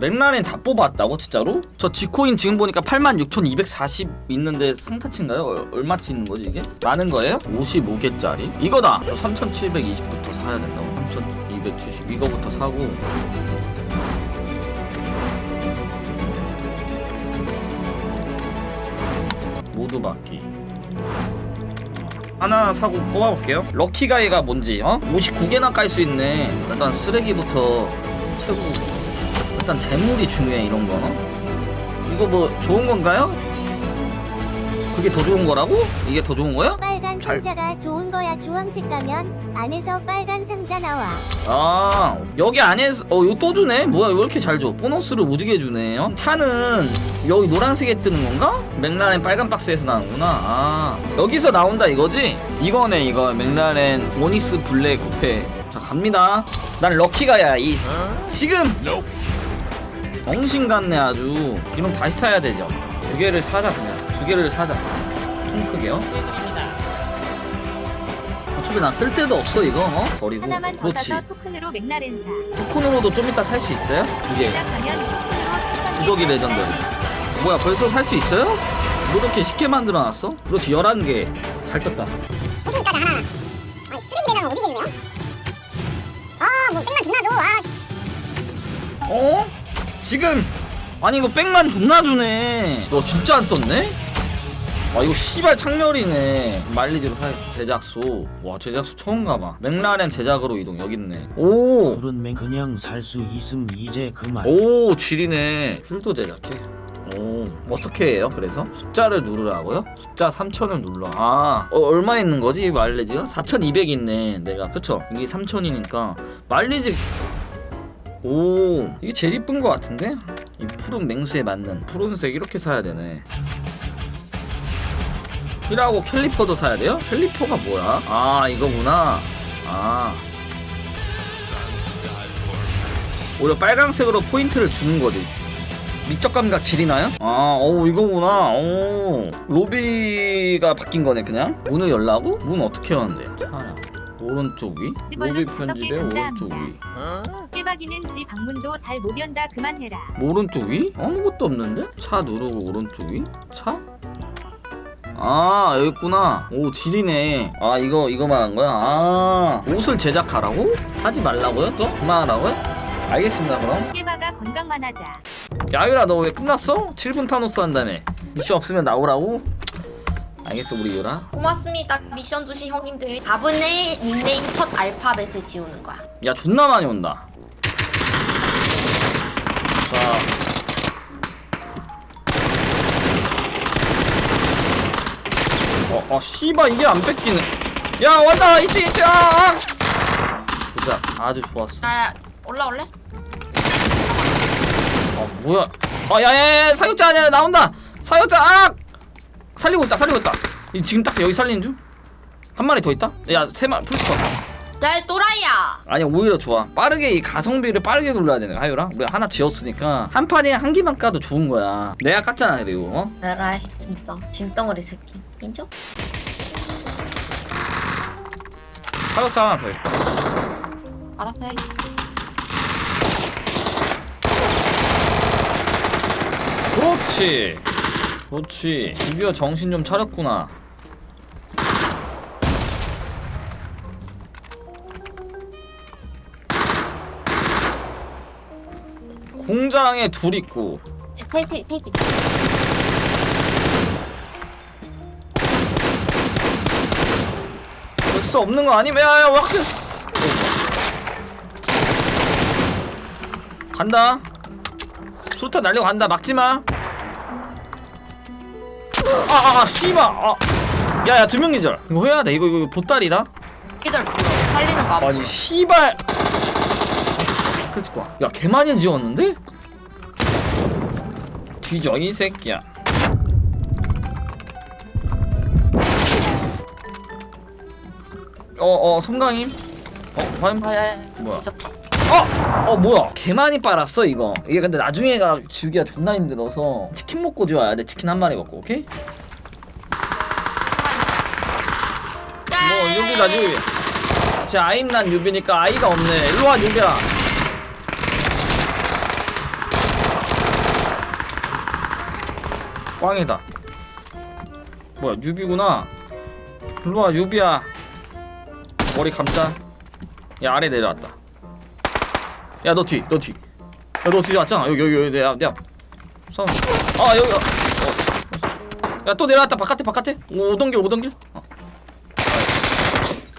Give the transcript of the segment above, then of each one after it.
맥라렌 다 뽑았다고 진짜로? 저 지코인 지금 보니까 86,240 있는데 상타치인가요? 어, 얼마치 있는 거지 이게? 많은 거예요? 55개짜리? 이거다! 저 3,720부터 사야 된다고 3,270 이거부터 사고 모두 받기 하나 사고 뽑아볼게요 럭키가이가 뭔지 어? 59개나 깔 수 있네 일단 쓰레기부터 최고 일단 재물이 중요해 이런 거 어? 이거 뭐 좋은 건가요? 그게 더 좋은 거라고? 이게 더 좋은 거야? 빨간 잘- 상자가 좋은 거야 주황색 가면 안에서 빨간 상자 나와 아 여기 안에서 어 이거 또 주네 뭐야 왜 이렇게 잘 줘 보너스를 오지게 주네 어? 차는 여기 노란색에 뜨는 건가? 맥라렌 빨간 박스에서 나오는구나 아 여기서 나온다 이거지? 이거네 이거 맥라렌 모니스 블랙 쿠페 자 갑니다 난 럭키가야 이 지금 정신 같네 아주 이럼 다시 사야 되죠 두 개를 사자 그냥 두 개를 사자 통 크게요 어차피 난 쓸데도 없어 이거 어? 버리고 하나만 더 그렇지 사서 토큰으로 맥라렌 사. 토큰으로도 좀 이따 살 수 있어요? 두 개. 제작하면 토큰으로 구더기 1000개 레전드. 뭐야 벌써 살 수 있어요? 뭐 이렇게 쉽게 만들어놨어? 그렇지 11개 잘 떴다 하나. 아니 쓰레기 어디? 아뭐 존나 줘. 아 어? 지금! 아니 이거 백만 존나 주네. 너 진짜 안 떴네? 아 이거 씨발 창렬이네. 말리지로 살 제작소. 와 제작소 처음 가봐. 맥라렌 제작으로 이동. 여기 있네. 오! 그런 그냥 살 수 있음 이제 그만. 오 지리네. 풀도 제작해. 오 어떻게 해요? 그래서? 숫자를 누르라고요? 숫자 3000을 눌러. 아 어, 얼마 있는 거지 이 마일리지가? 4200 있네 내가. 그쵸? 이게 3000이니까. 마일리지 오 이게 제일 이쁜 거 같은데? 이 푸른 맹수에 맞는 푸른색 이렇게 사야 되네 이라고 캘리퍼도 사야 돼요? 캘리퍼가 뭐야? 아 이거구나 아 오히려 빨강색으로 포인트를 주는 거지. 미적 감각 지리나요? 아, 오 이거구나. 오 로비가 바뀐 거네 그냥. 문을 열라고? 문 어떻게 여는데? 자, 오른쪽 위. 로비 편집의 오른쪽 위. 깨박이는 지 방문도 잘 못 연다 그만해라. 오른쪽 위? 아무것도 없는데? 차 누르고 오른쪽 위? 차? 아 여기 있구나 오 지리네 아 이거 이거 말한 거야 아 옷을 제작하라고? 하지 말라고요 또? 그만하라고요? 알겠습니다 그럼 깨박아 건강만 하자. 야유라 너 왜 끝났어? 7분 타노스 한다며 미션 없으면 나오라고? 알겠어 우리 유라 고맙습니다. 미션 주신 형님들. 4분의 닉네임 첫 알파벳을 지우는 거야. 야 존나 많이 온다 자 어, 어, 씨발 이게 안 뺏기네 야 왔다 있지 있지 아, 아. 보자 아주 좋았어 야, 올라올래? 어 뭐야 어 야 야 야 사육자 아니야 나온다 사육자 아 살리고 있다 살리고 있다 이 지금 딱 여기 살리는 중한 마리 더 있다 야세 마리 풀스컷 야, 또라이야. 아니 오히려 좋아 빠르게 이 가성비를 빠르게 돌려야 되네 하유라 우리 하나 지었으니까 한 판에 한 개만 까도 좋은 거야 내가 깠잖아 그리고 어? 에라이, 진짜. 짐덩어리 새끼. 인정? 사육자 하나 더 있다 알았어. 해. 그렇지 그렇지. 드디어 정신 좀 차렸구나. 공장에 둘 있고. 셋이, 셋이. 벌써 없는 거 아니면 야야 와. 간다. 수류탄 날려 간다. 막지마 아아 아, 씨발 아 야 야 두 명 기절 이거 해야 돼 이거 이거 보따리다 불러. 살리는 거. 아니 씨발 그렇지 야개 많이 지웠는데 뒤져 이 새끼야 어어 성강임 어 화염 아, 야, 야. 뭐야? 뒤졌다. 어! 어 뭐야 개 많이 빨았어 이거 이게 근데 나중에가 지우기가 존나 힘들어서 치킨 먹고 지워야 돼 치킨 한 마리 먹고 오케이? 뭐 유비다 니제 아임 난 유비니까 아이가 없네. 일로와 유비야 꽝이다. 뭐야 유비구나. 일로와 유비야. 머리 감자. 야 아래 내려왔다. 야 너 뒤 너뒤. 야 너 뒤에 왔잖아. 여기 여기 여기 내앞 내앞 아 여기 어. 야또 내려왔다. 바깥에 바깥에. 오동길 오동길.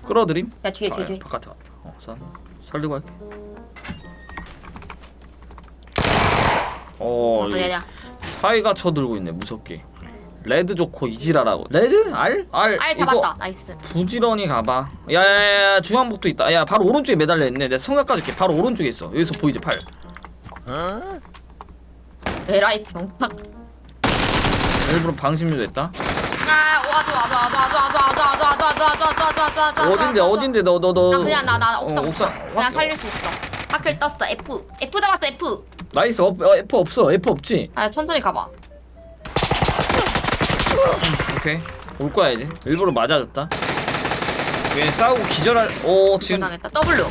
끌어들임 야 뒤에 아, 뒤에 야, 뒤에. 바깥에 왔다 어 쌀. 살리고 할게 어 맞아 여기 야야. 사이가 쳐들고 있네 무섭게 레드 좋고 이지라라고 레드? 알? 알, 알 이거 잡았다. 나이스. 부지런히 가봐 야야야 중앙복도 있다 야 바로 오른쪽에 매달려 있네 내가 성각 까줄게 바로 오른쪽에 있어 여기서 보이지 팔 에라이 병탁. 일부러 방심률 됐다 아 와줘 와줘 와줘 와줘 와줘 와줘 와줘 와줘 와줘 와줘 와줘 와줘 와줘. 어딘데 어딘데 너 너 너 나 그냥 나나 어, 옥상 옥상. 옥상. 그냥 살릴 수 있어. 하클 떴어. F. F 잡았어 F. 나이스 어, 어, F 없어 F 없지 아 천천히 가봐. 오케이 올 거야 이제 일부러 맞아줬다 얘 싸우고 기절할 오 지금 당했다. W.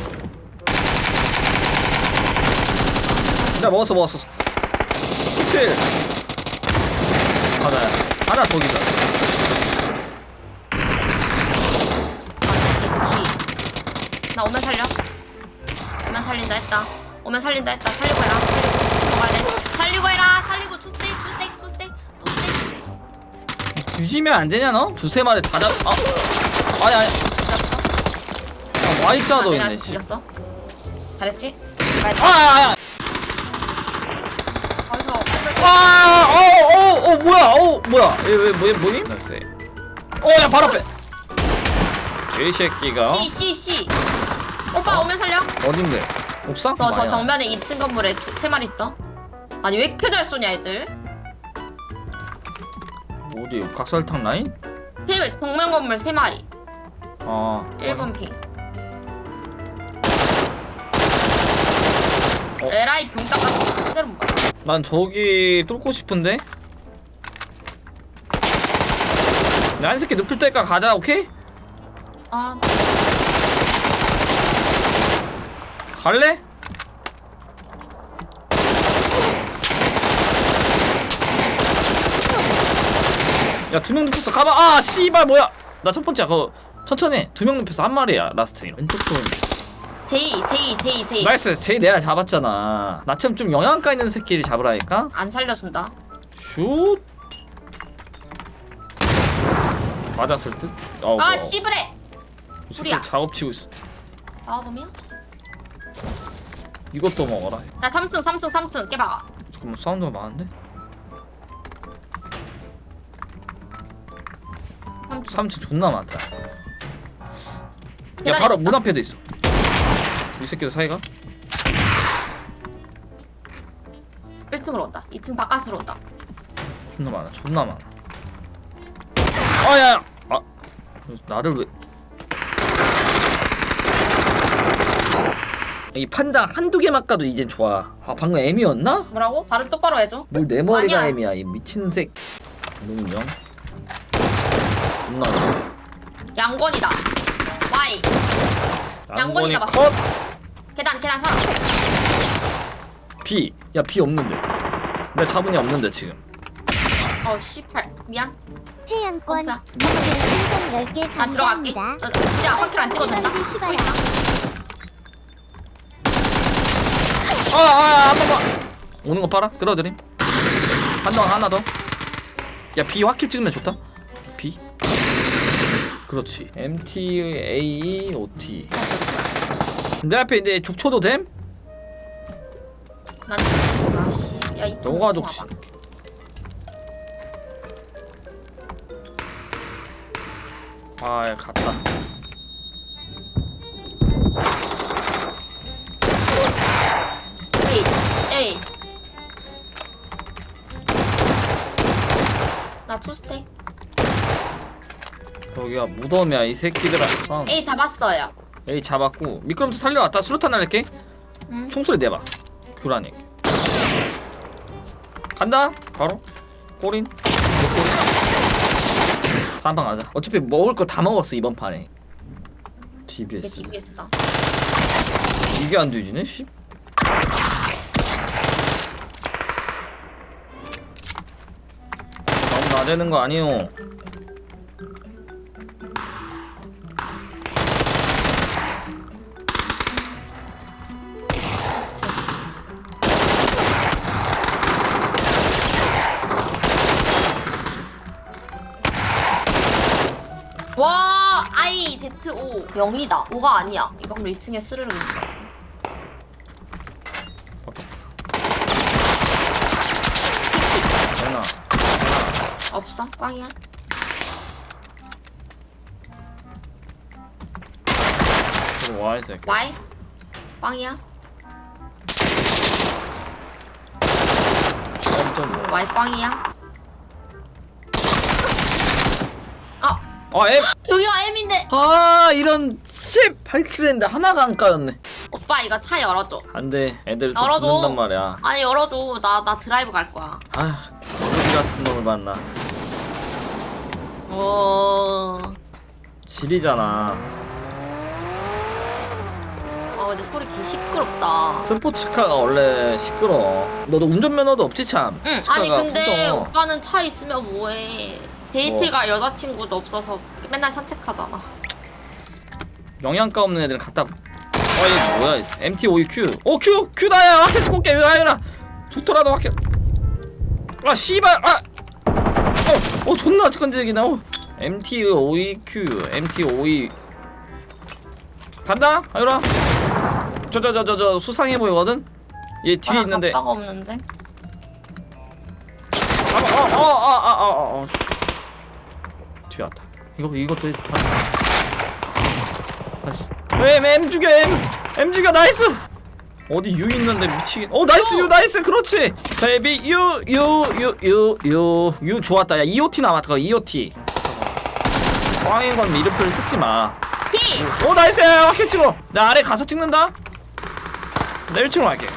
나 먹었어 먹었어 스틸 하나 기절 아씨 T. 나 오면 살려. 오면 살린다 했다. 오면 살린다 했다. 살리고 해라. 살리고 먹어야 돼. 살리고 해라. 살리고 투 스테이크 투 스테이크 투 스테이크 투 스테이크. 뒤지면 안 되냐 너? 두세 마리 다 잡.. 아! 아니 아니 아, Y자도 내가 있네 씨. 죽였어. 잘했지? 잘했지? 아! 아! 거기서 아! 어! 어! 어! 뭐야! 어! 뭐야! 얘왜 뭐야 뭐니? 나이스 어! 야 바로 앞에! 이 새끼가 C C C. 오빠 오면 살려. 어딘데? 옥상? 저 저 아니야. 정면에 2층 건물에 두, 세 마리 있어. 아니 왜 이렇게 잘 쏘냐 애들? 어디? 각설탕 라인? 세 정면 건물 세 마리. 아 1번 핑. 어. 에라이 병따 같은 그대로 못 봐. 난 저기 뚫고 싶은데? 나 한 새끼 눕힐 때까지 가자 오케이? 아. 갈래? 야 두 명 눕혔어. 가봐. 아 씨발 뭐야. 나 첫 번째야 그거. 천천히. 두 명 눕혔어. 한 마리야 라스트 왼쪽 돈 제이 제이 제이 제이. 나이스. 제이 내가 잡았잖아. 나처럼 좀 영양가 있는 새끼를 잡으라니까? 안 살려준다. 슛 맞았을 듯? 어, 아 어. 씨브레. 이 새끼 우리야. 작업치고 있어 나와보면. 이것도 먹어라 나 3층 3층 3층 깨봐. 잠깐만 사운드가 많은데? 3층. 3층 존나 많다 야 바로. 문 앞에도 있어 이 새끼들 사이가 1층으로 온다. 2층 바깥으로 온다. 존나 많아 존나 많아 아야야 아 나를 왜 이 판자 한두 개 맞가도 이젠 좋아 아 방금 M이었나? 뭐라고? 발음 똑바로 해줘. 뭘 내 머리가 아니야. M이야 이 미친 새 존나 좋아 양권이다. Y. 양권이 양권이다, 컷 계단 계단 살아. B 야 B 없는데 내 자분이 없는데 지금 어 18. 미안. 태양권 오빠. 님들 풍선 10개 나 들어갈게. 감사합니다. 나- 나- 야 화킬 안 찍어준다. 아아 한 번만 오는 거 봐라 끌어들임 한방 하나 더 야 B 확킬 찍으면 좋다 B 그렇지 MT A OT 내 앞에 이제 족초도 됨? 난 지금 아씨. 야 2층. 너가 2층 족치 아 갔다 에이 에이. 나 투스테. 여기가 무덤이야 이 새끼들아 어. A 잡았어요. A 잡았고 미끄럼틀 살려왔다 수류탄 날릴게 응. 총소리 내봐 교란이 간다 바로 꼬린 한방 가자. 어차피 먹을 거다 먹었어 이번 판에. 내 DBS 뒤에 있어. 이게 안 뒤지네 씨. 되는 거 아니오 하트 5 0이다. 5가 아니야. 이거 그럼 2층에 스르륵 있는 거지. 없어? 꽝이야? 와이색 와이 꽝이야? 엄청 와이 꽝이야? 아아 M 여기가 M인데. 아 이런 18킬인데 하나가 안 까였네. 오빠 이거 차 열어줘. 안돼. 애들 또 열어줘. 붙는단 말이야. 아니 열어줘. 나 나 드라이브 갈 거야. 아 거지 같은 놈을 만나. 어... 지리잖아. 아 근데 소리 개 시끄럽다. 스포츠카가 원래 시끄러워. 너도 운전면허도 없지 참. 응 스카가 아니 근데. 오빠는 차 있으면 뭐해 데이트 갈 여자친구도 없어서 맨날 산책하잖아. 영양가 없는 애들은 갖다 어이 뭐야 MT52Q 오 Q. Q 나야. 와켓 찍고 올게 아니라 좋더라도 와켓 아 씨발 아 어 어, 존나 건지기나 어. MT52Q MT52 간다 아유라. 저 저 저 저 저 수상해 보이거든? 얘 뒤에 있는데. 아빠가 없는데? 어어 어 어 어어 어, 뒤에 왔다. 이거 이것도 해줘 나이스. M M 죽여 M? M 죽여 나이스! 어디 U 있는데 미치겠 어 나이스. U 나이스! 그렇지! 베이비 U U U U U. U 좋았다. 야 EOT 남았다. EOT 꽝인 건 미르표를 뜯지 마오 P 나이스! 야 확실히 찍어. 나 아래 가서 찍는다. 나 1층으로 갈게.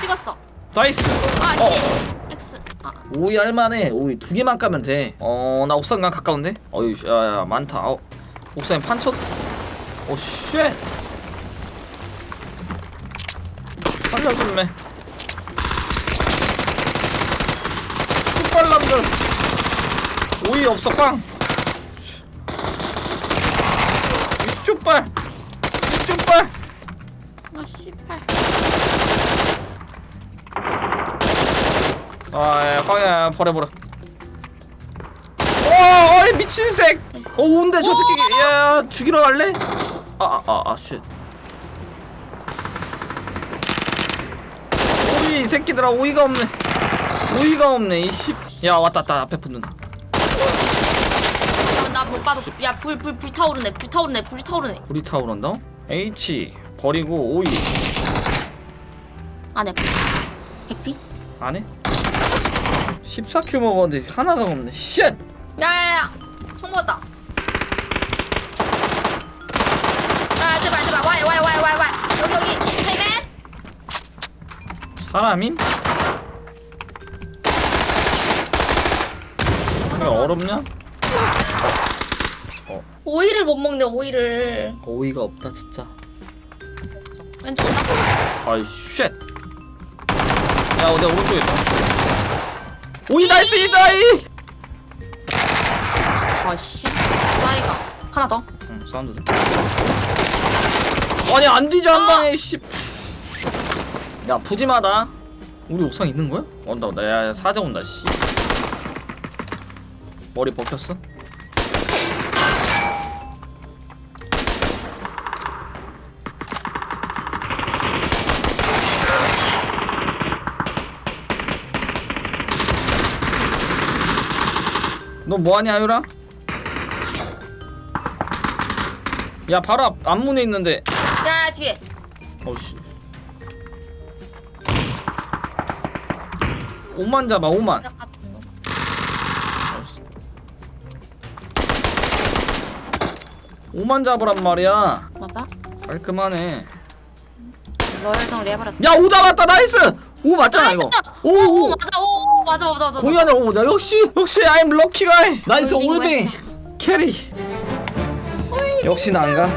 찍었어. 나이스. 아 어. 오이 할만해. 오이 두 개만 까면 돼어나 옥상강 가까운데? 어이 야야 많다. 어 옥상에 판쳐 오쉣. 살려줄매 fut발남들. 오이 없어 꽝. 이쪽발. 이쪽발. 아, 씨발 아야 꽝이야 버려버려. 와 어이 미친 색! 어, 온대 저 새끼. 야 죽이러 갈래? 아아아쉣. 오이 이 새끼들아 오이가 없네. 오이가 없네 이씨. 야 왔다 왔다 앞에 붙는다. 나못 봐도 야불 불 불 타오르네 불 타오르네 불 타오르네. 불이 타오른다? H 버리고 오이. 안에 해피 안해? 14킬 먹었는데 하나가 없네. 쉣! 야야야. 총 먹었다. 야 제발 제발 와이 와이 와이 와이 와이 여기 여기. 헤맨 사람임? 왜 어렵냐? 오이를 못 먹네 오이를. 오이가 없다 진짜. 왼쪽 나 아이 쉣. 야, 내 오른쪽에 있다. 오이 나이스 이 나이. 아씨 사이가 하나 더 응, 사운드. 아니 안 뒤져 한 방에 씨. 야 푸짐하다. 우리 옥상 있는 거야? 온다 온다. 야, 야 사자 온다 씨. 머리 벗겼어? 너 뭐하냐 하유라? 야 바로 앞 앞문에 있는데. 야 뒤에. 어씨. 오만 잡아 오만. 나 같은 거. 오만 잡으란 말이야. 맞아? 깔끔하네. 로열 정리 해버렸다. 야오 잡았다. 나이스! 오 맞잖아 이거. 오, 오 오 맞아. 오 맞아 맞아 맞아. 공연을 오나 역시 역시 I'm lucky guy. 나이스 올딩 캐리. 역시 난가